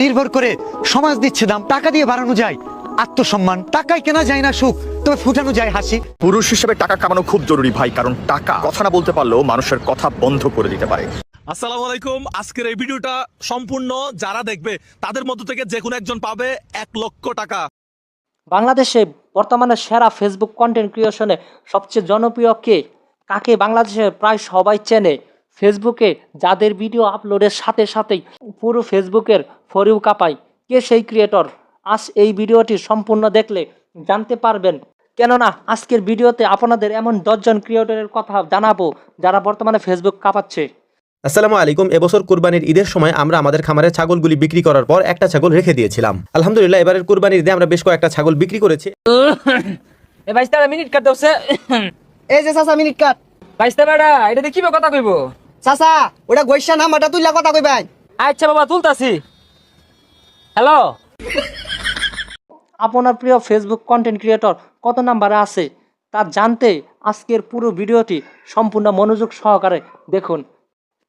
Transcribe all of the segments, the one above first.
নির্ভর করে সমাজ দিচ্ছে দাম টাকা দিয়ে বাড়ানো যায়। আত্মসম্মান টাকায় কেনা যায় না সুখ তবে ফুটানো যায় হাসি। পুরুষ হিসেবে টাকা কামানো খুব জরুরি ভাই কারণ টাকা কথা না বলতে পারলেও মানুষের কথা বন্ধ করে দিতে পারে। আসসালামু আলাইকুম আজকের এই ভিডিওটা সম্পূর্ণ যারা দেখবে তাদের মধ্য থেকে যে কোনো একজন পাবে এক লক্ষ টাকা। বাংলাদেশে বর্তমানে সেরা ফেসবুক কন্টেন্ট ক্রিয়েশনে সবচেয়ে জনপ্রিয় কে? কাকে বাংলাদেশে প্রায় সবাই চেনে? ফেসবুকে যাদের ভিডিও আপলোডের সাথে সাথেই পুরো ফেসবুকের ফরিউ কাপায়। কে সেই ক্রিয়েটর আজ এই ভিডিওটি সম্পূর্ণ দেখলে জানতে পারবেন। কেননা আজকের ভিডিওতে আপনাদের এমন দশজন ক্রিয়েটরের কথা জানাব যারা বর্তমানে ফেসবুক কাঁপাচ্ছে। আসসালামু আলাইকুম। এবছর কুরবানির ঈদের সময় আমরা আমাদের খামারের ছাগলগুলি বিক্রি করার পর একটা ছাগল রেখে দিয়েছিলাম। আলহামদুলিল্লাহ এবারের কুরবানির ঈদে আমরা বেশ কয়েকটা ছাগল বিক্রি করেছি। এ বাইশটা মিনিট কাট দছে এই যে চাচা মিনিট কাট। বেড়া এটা দেখিবে কথা কইব। চাচা ওটা গৈসা নাম্বারটা তুইলা কথা কইবাই। আচ্ছা বাবা তুলতাছি। হ্যালো আপনার প্রিয় ফেসবুক কন্টেন্ট ক্রিয়েটর কত নাম্বারে আছে? তা জানতে আজকের পুরো ভিডিওটি সম্পূর্ণ মনোযোগ সহকারে দেখুন।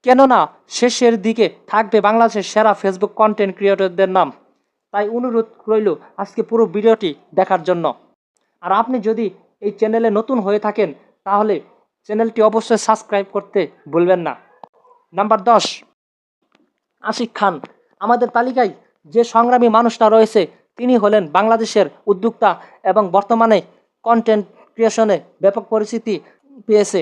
কেননা শেষের দিকে থাকবে বাংলাদেশের সেরা ফেসবুক কন্টেন্ট ক্রিয়েটরদের নাম। তাই অনুরোধ রইল আজকে পুরো ভিডিওটি দেখার জন্য। আর আপনি যদি এই চ্যানেলে নতুন হয়ে থাকেন তাহলে চ্যানেলটি অবশ্যই সাবস্ক্রাইব করতে ভুলবেন না। নাম্বার দশ, আশিক খান। আমাদের তালিকায় যে সংগ্রামী মানুষটা রয়েছে, তিনি হলেন বাংলাদেশের উদ্যোক্তা এবং বর্তমানে কন্টেন্ট ক্রিয়েশনে ব্যাপক পরিচিতি পেয়েছে।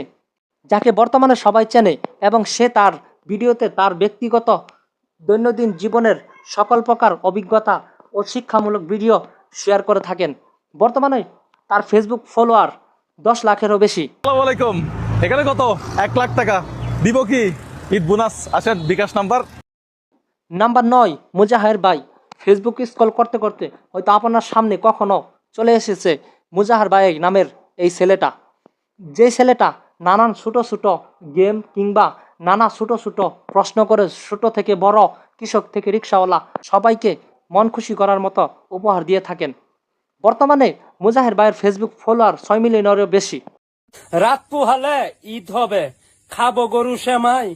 যাকে বর্তমানে সবাই চেনে এবং সে তার ভিডিওতে তার ব্যক্তিগত দৈনন্দিন জীবনের সকল প্রকার অভিজ্ঞতা ও শিক্ষামূলক ভিডিও শেয়ার করে থাকেন। বর্তমানে তার ফেসবুক ফলোয়ার দশ লাখেরও বেশি। আসসালামু আলাইকুম। এখানে কত? এক লাখ টাকা। দিব কি? ঈদ বোনাস আসেন বিকাশ নাম্বার। নাম্বার নয় মুজাহের ভাই। ফেসবুক স্ক্রল করতে করতে হয়তো আপনার সামনে কখনো চলে এসেছে মুজাহার ভাই নামের এই ছেলেটা। যে ছেলেটা নানান ছোটো ছোটো গেম কিংবা নানা ছোটো ছোটো প্রশ্ন করে ছোটো থেকে বড় কৃষক থেকে রিক্সাওয়ালা সবাইকে মন খুশি করার মতো উপহার দিয়ে থাকেন। বর্তমানে মুজাহের ভাইয়ের ফেসবুক ফলোয়ার ছয় মিলিয়নেরও বেশি। রাত পোহালে ঈদ হবে খাব গরু সেমাই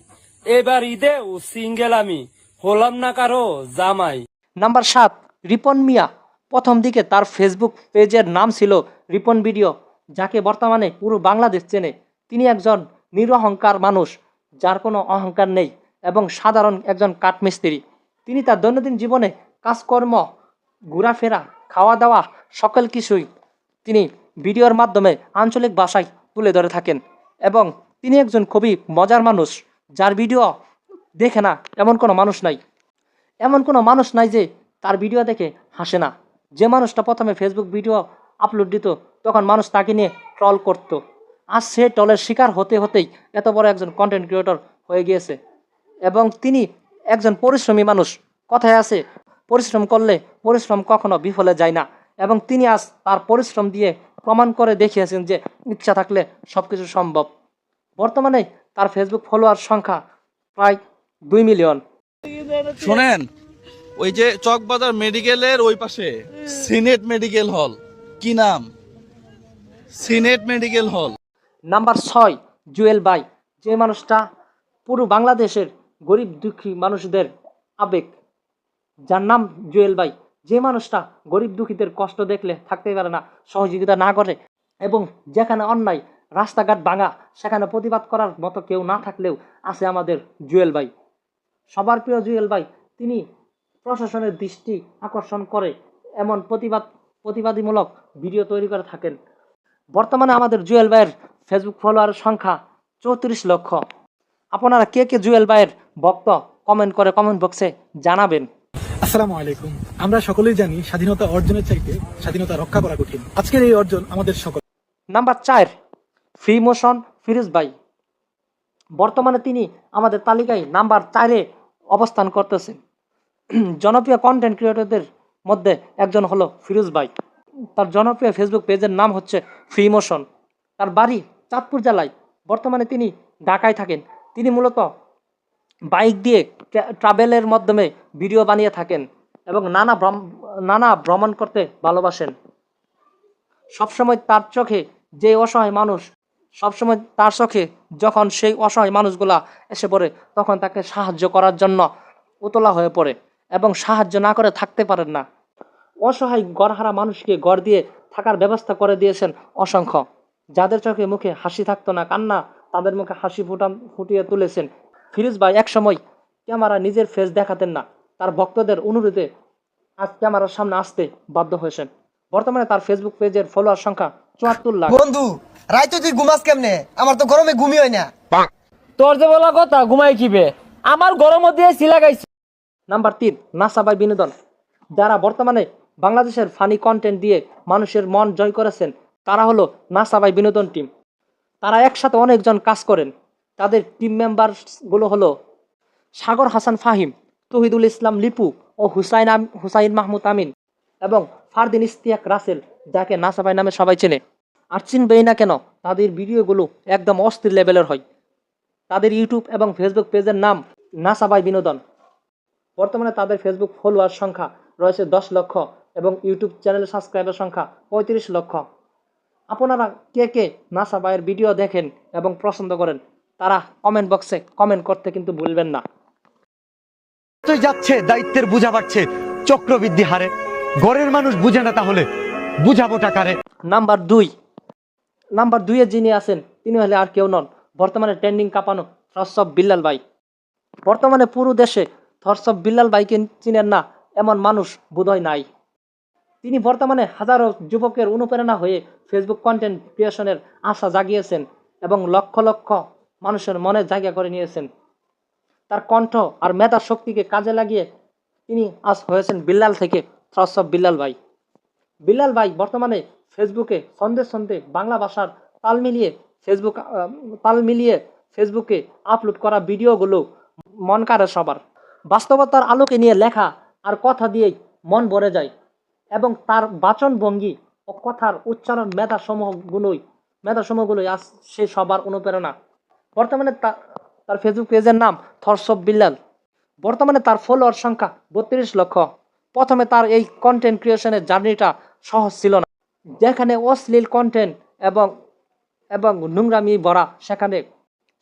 এবার ঈদে ও সিঙ্গেল আমি হলাম না কারও জামাই। নাম্বার সাত, রিপন মিয়া। প্রথম দিকে তার ফেসবুক পেজের নাম ছিল রিপন ভিডিও, যাকে বর্তমানে পুরো বাংলাদেশ চেনে। তিনি একজন নিরহংকার মানুষ, যার কোনো অহংকার নেই এবং সাধারণ একজন কাঠমিস্ত্রি। তিনি তার দৈনন্দিন জীবনে কাজকর্ম, ঘোরাফেরা খাওয়া দাওয়া সকল কিছুই তিনি ভিডিওর মাধ্যমে আঞ্চলিক ভাষায় তুলে ধরে থাকেন এবং তিনি একজন খুবই মজার মানুষ। যার ভিডিও দেখে না, এমন কোনো মানুষ নাই। এমন কোনো মানুষ নাই যে তার ভিডিও দেখে হাসে না। যে মানুষটা প্রথমে ফেসবুক ভিডিও আপলোড দিত, তখন মানুষ তাকে নিয়ে ট্রল করত। আজ সে ট্রলের শিকার হতে হতেই এত বড় একজন কন্টেন্ট ক্রিয়েটর হয়ে গিয়েছে। এবং তিনি একজন পরিশ্রমী মানুষ। কথায় আছে, পরিশ্রম করলে পরিশ্রম কখনো বিফলে যায় না। এবং তিনি আজ তার পরিশ্রম দিয়ে প্রমাণ করে দেখিয়েছেন যে ইচ্ছা থাকলে সব কিছু সম্ভব। বর্তমানে তার ফেসবুক ফলোয়ার সংখ্যা প্রায় দুই মিলিয়ন। শোনেন ওই যে চকবাজার মেডিকেলের ওই পাশে সিনেট মেডিকেল হল কি নাম? সিনেট মেডিকেল হল নাম্বার ছয় জুয়েল বাই যে মানুষটা পুরো বাংলাদেশের গরিব দুঃখী মানুষদের আবেগ। যার নাম জুয়েল বাই যে মানুষটা গরিব দুঃখীদের কষ্ট দেখলে থাকতে পারে না সহযোগিতা না করে এবং যেখানে অন্যায় রাস্তাঘাট ভাঙা সেখানে প্রতিবাদ করার মতো কেউ না থাকলেও আছে আমাদের জুয়েল ভাই। সবার প্রিয় জুয়েল ভাই তিনি প্রশাসনের দৃষ্টি আকর্ষণ করে এমন প্রতিবাদ প্রতিবাদীমূলক ভিডিও তৈরি করে থাকেন। বর্তমানে আমাদের জুয়েল ভাইয়ের ফেসবুক ফলোয়ারের সংখ্যা চৌত্রিশ লক্ষ। আপনারা কে কে জুয়েল ভাইয়ের ভক্ত কমেন্ট করে কমেন্ট বক্সে জানাবেন। আসসালামু আলাইকুম। আমরা সকলেই জানি স্বাধীনতা অর্জনের চাইতে স্বাধীনতা রক্ষা করা কঠিন। আজকের এই অর্জন আমাদের সকল নাম্বার চার ফ্রি মোশন ফিরোজ ভাই বর্তমানে তিনি আমাদের তালিকায় নাম্বার চারে অবস্থান করতেছেন। জনপ্রিয় কন্টেন্ট ক্রিয়েটরদের মধ্যে একজন হলো ফিরোজ ভাই তার জনপ্রিয় ফেসবুক পেজের নাম হচ্ছে ফ্রি মোশন তার বাড়ি চাঁদপুর জেলায়। বর্তমানে তিনি ঢাকায় থাকেন। তিনি মূলত বাইক দিয়ে ট্রাভেলের মাধ্যমে ভিডিও বানিয়ে থাকেন এবং নানা ভ্রম- নানা ভ্রমণ করতে ভালোবাসেন। সবসময় তার চোখে যে অসহায় মানুষ সবসময় তার চোখে যখন সেই অসহায় মানুষগুলা এসে পড়ে, তখন তাকে সাহায্য করার জন্য উতলা হয়ে পড়ে এবং সাহায্য না করে থাকতে পারেন না। অসহায় গড়হারা মানুষকে গড় দিয়ে থাকার ব্যবস্থা করে দিয়েছেন অসংখ্য। যাদের চোখে মুখে হাসি থাকতো না, কান্না, তাদের মুখে হাসি ফুটান, ফুটিয়ে তুলেছেন। ফিরোজ ভাই একসময় ক্যামেরা নিজের ফেস দেখাতেন না। তার ভক্তদের অনুরোধে আজ ক্যামেরার সামনে আসতে বাধ্য হয়েছেন। বর্তমানে তার ফেসবুক পেজের ফলোয়ার সংখ্যা চুয়াত্তর লাখ। বন্ধু রাইতো তুই ঘুমাস কেমনে? আমার তো গরমে ঘুমি হয় না। তোর যে বলা কথা ঘুমাই কিবে? আমার গরম দিয়ে সিলাগাইছি নাম্বার তিন নাসা বাই বিনোদন। যারা বর্তমানে বাংলাদেশের ফানি কন্টেন্ট দিয়ে মানুষের মন জয় করেছেন তারা হলো নাসা বাই বিনোদন টিম তারা একসাথে অনেকজন কাজ করেন। তাদের টিম মেম্বারগুলো হলো সাগর হাসান ফাহিম তহিদুল ইসলাম লিপু ও হুসাইন আম- হুসাইন মাহমুদ আমিন। এবং ফারদিন ইস্তিয়াক রাসেল, যাকে নাসাবাই নামে সবাই চেনে, আর চিনবেই না কেন, তাদের ভিডিওগুলো একদম অস্থির লেভেলের হয়। তাদের ইউটিউব এবং ফেসবুক পেজের নাম নাসাবাই বিনোদন। বর্তমানে তাদের ফেসবুক ফলোয়ার সংখ্যা রয়েছে দশ লক্ষ এবং ইউটিউব চ্যানেল সাবস্ক্রাইবার সংখ্যা পঁয়ত্রিশ লক্ষ। আপনারা কে কে নাসা ভাইয়ের ভিডিও দেখেন এবং পছন্দ করেন, তারা কমেন্ট বক্সে কমেন্ট করতে কিন্তু ভুলবেন না। যাচ্ছে, দায়িত্বের বুঝা বাড়ছে, চক্রবৃদ্ধি হারে। গড়ের মানুষ বুঝে না তাহলে বুঝাবো টাকারে। নাম্বার দুই। নাম্বার দুইয়ে যিনি আছেন, তিনি হলে আর কেউ নন। বর্তমানে ট্রেন্ডিং কাঁপানো থরসব বিল্লাল ভাই। বর্তমানে পুরো দেশে থরসব বিল্লাল ভাইকে চিনেন না এমন মানুষ বোধহয় নাই। তিনি বর্তমানে হাজারো যুবকের অনুপ্রেরণা হয়ে ফেসবুক কন্টেন্ট ক্রিয়েশনের আশা জাগিয়েছেন এবং লক্ষ লক্ষ মানুষের মনে জায়গা করে নিয়েছেন। তার কণ্ঠ আর মেধা শক্তিকে কাজে লাগিয়ে তিনি আজ হয়েছেন বিল্লাল থেকে থরসব বিল্লাল ভাই। বিল্লাল ভাই বর্তমানে ফেসবুকে সন্দেহ সন্দেহ বাংলা ভাষার তাল মিলিয়ে ফেসবুক তাল মিলিয়ে ফেসবুকে আপলোড করা ভিডিওগুলো মন কাড়ে সবার। বাস্তবতার আলোকে নিয়ে লেখা আর কথা দিয়েই মন ভরে যায় এবং তার বাচন ভঙ্গি ও কথার উচ্চারণ মেধা সমূহগুলোই মেধা সমূহগুলোই আজ সে সবার অনুপ্রেরণা। বর্তমানে তার ফেসবুক পেজের নাম থরসব বিল্লাল বর্তমানে তার ফলোয়ার সংখ্যা বত্রিশ লক্ষ। প্রথমে তার এই কন্টেন্ট ক্রিয়েশনের জার্নিটা সহজ ছিল না। যেখানে অশ্লীল কন্টেন্ট এবং এবং নোংরামি ভরা সেখানে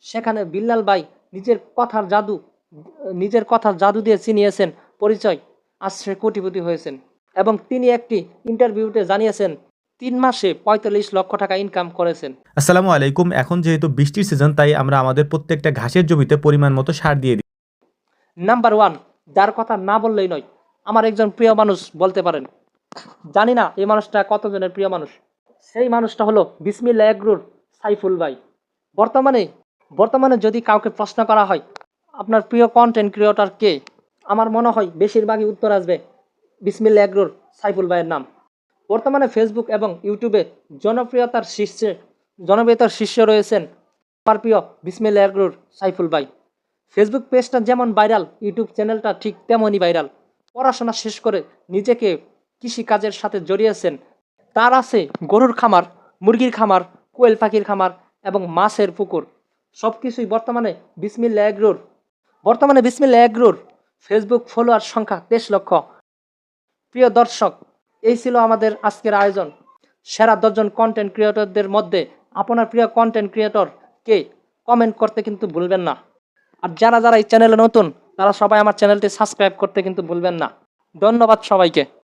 সেখানে বিল্লাল ভাই নিজের কথার জাদু নিজের কথার জাদু দিয়ে চিনিয়েছেন পরিচয় আজ সে কোটিপতি হয়েছেন। এবং তিনি একটি ইন্টারভিউতে জানিয়েছেন তিন মাসে পঁয়তাল্লিশ লক্ষ টাকা ইনকাম করেছেন। আসসালামু আলাইকুম এখন যেহেতু বৃষ্টির সিজন তাই আমরা আমাদের প্রত্যেকটা ঘাসের জমিতে পরিমাণ মতো সার দিয়ে দিই। নাম্বার ওয়ান যার কথা না বললেই নয় আমার একজন প্রিয় মানুষ বলতে পারেন। জানি না এই মানুষটা কতজনের প্রিয় মানুষ। সেই মানুষটা হলো বিসমিল্লা এগ্রুর সাইফুল ভাই। বর্তমানে বর্তমানে যদি কাউকে প্রশ্ন করা হয়, আপনার প্রিয় কন্টেন্ট ক্রিয়েটর কে? আমার মনে হয় বেশিরভাগই উত্তর আসবে বিসমিল্লা এগ্রুর সাইফুল ভাইয়ের নাম। বর্তমানে ফেসবুক এবং ইউটিউবে জনপ্রিয়তার শীর্ষে জনপ্রিয়তার শীর্ষে রয়েছেন আমার প্রিয় বিসমিল্লা এগ্রুর সাইফুল ভাই। ফেসবুক পেজটা যেমন ভাইরাল ইউটিউব চ্যানেলটা ঠিক তেমনই ভাইরাল পড়াশোনা শেষ করে নিজেকে কৃষিকাজের সাথে জড়িয়েছেন, তার আছে গরুর খামার, মুরগির খামার, কোয়েল পাখির খামার এবং মাছের পুকুর। সব কিছুই বর্তমানে বিসমিল্লা এগ্রোর। বর্তমানে বিসমিল্লা এগ্রোর ফেসবুক ফলোয়ার সংখ্যা তেইশ লক্ষ। প্রিয় দর্শক, এই ছিল আমাদের আজকের আয়োজন। সেরা দশজন কন্টেন্ট ক্রিয়েটরদের মধ্যে আপনার প্রিয় কন্টেন্ট ক্রিয়েটর কে কমেন্ট করতে কিন্তু ভুলবেন না। আর যারা যারা এই চ্যানেলে নতুন তারা সবাই আমার চ্যানেলটি সাবস্ক্রাইব করতে কিন্তু ভুলবেন না। ধন্যবাদ সবাইকে।